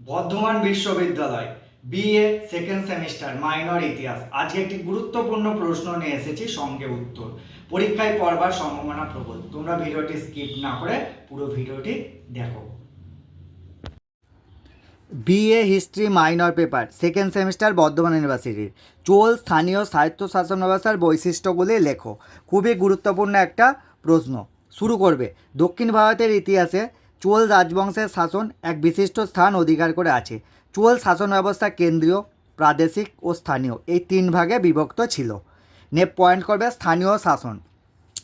বর্ধমান বিশ্ববিদ্যালয় BA second semester minor ইতিহাস। আজকে একটি গুরুত্বপূর্ণ প্রশ্ন নিয়ে এসেছি, সঙ্গে উত্তর। পরীক্ষায় পড়বার সম্ভাবনা প্রবল। তোমরা ভিডিওটি স্কিপ না করে পুরো ভিডিওটি দেখো। BA history minor paper second semester Bardhaman ইউনিভার্সিটির চোল স্থানীয় সাহিত্য শাসন ব্যবস্থার বৈশিষ্ট্যগুলি লেখো। খুবই গুরুত্বপূর্ণ একটা প্রশ্ন। শুরু করবে। দক্ষিণ ভারতের ইতিহাসে চোল রাজবংশের শাসন এক বিশিষ্ট স্থান অধিকার করে আছে। চোল শাসন ব্যবস্থা কেন্দ্রীয়, প্রাদেশিক ও স্থানীয় এই তিন ভাগে বিভক্ত ছিল। নে পয়েন্ট করবে স্থানীয় শাসন।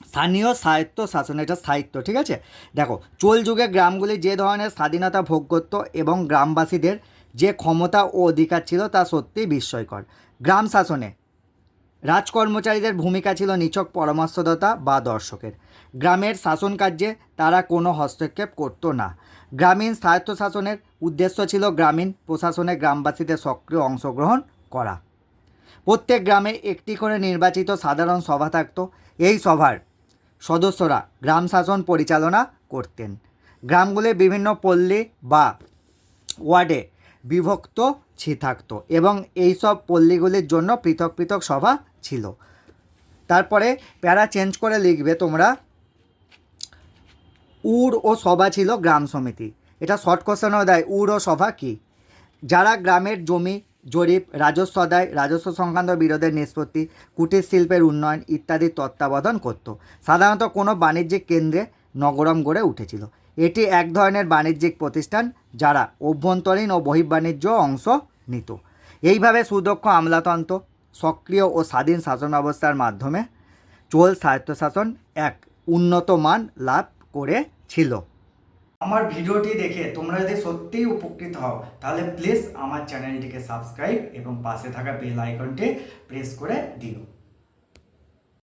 স্থানীয় সাহিত্য শাসন, এটা সাহিত্য, ঠিক আছে? দেখো, চোল যুগে গ্রামগুলি যে ধরনের স্বাধীনতা ভোগ করত এবং গ্রামবাসীদের যে ক্ষমতা ও অধিকার ছিল তা সত্যিই বিস্ময়কর। গ্রাম শাসনে রাজকর্মচারীদের ভূমিকা ছিল নিছক পরামর্শদাতা বা দর্শকের। গ্রামের শাসন কার্যে তারা কোনো হস্তক্ষেপ করত না। গ্রামীণ স্বায়ত্ত শাসনের উদ্দেশ্য ছিল গ্রামীণ প্রশাসনে গ্রামবাসীদের সক্রিয় অংশগ্রহণ করা। প্রত্যেক গ্রামে একটি করে নির্বাচিত সাধারণ সভা থাকত। এই সভার সদস্যরা গ্রাম শাসন পরিচালনা করতেন। গ্রামগুলি বিভিন্ন পল্লী বা ওয়ার্ডে বিভক্ত ছি থাকতো এবং এইসব পল্লীগুলির জন্য পৃথক পৃথক সভা ছিল। তারপরে প্যারা চেঞ্জ করে লিখবে তোমরা, উর ও সভা ছিল গ্রাম সমিতি। এটা শর্ট কোশ্চেনও দেয়, উর ও সভা কি? যারা গ্রামের জমি, জরিপ, রাজস্ব আদায় রাজস্ব সংক্রান্ত বিরোধের নিষ্পত্তি, কুটির শিল্পের উন্নয়ন ইত্যাদি তত্ত্বাবধান করত। সাধারণত কোনো বাণিজ্যিক কেন্দ্রে নগরম গড়ে উঠেছিল। এটি এক ধরনের বাণিজ্যিক প্রতিষ্ঠান যারা অভ্যন্তরীণ ও বহির্বাণিজ্য অংশ নিত। এইভাবে সুদক্ষ আমলাতন্ত্র, সক্রিয় ও স্বাধীন শাসন ব্যবস্থার মাধ্যমে চোল স্বায়ত্তশাসন এক উন্নত মান লাভ করেছিল আমার ভিডিওটি দেখে তোমরা যদি সত্যিই উপকৃত হও, তাহলে প্লিজ আমার চ্যানেলটিকে সাবস্ক্রাইব এবং পাশে থাকা বেল আইকনটি প্রেস করে দিও।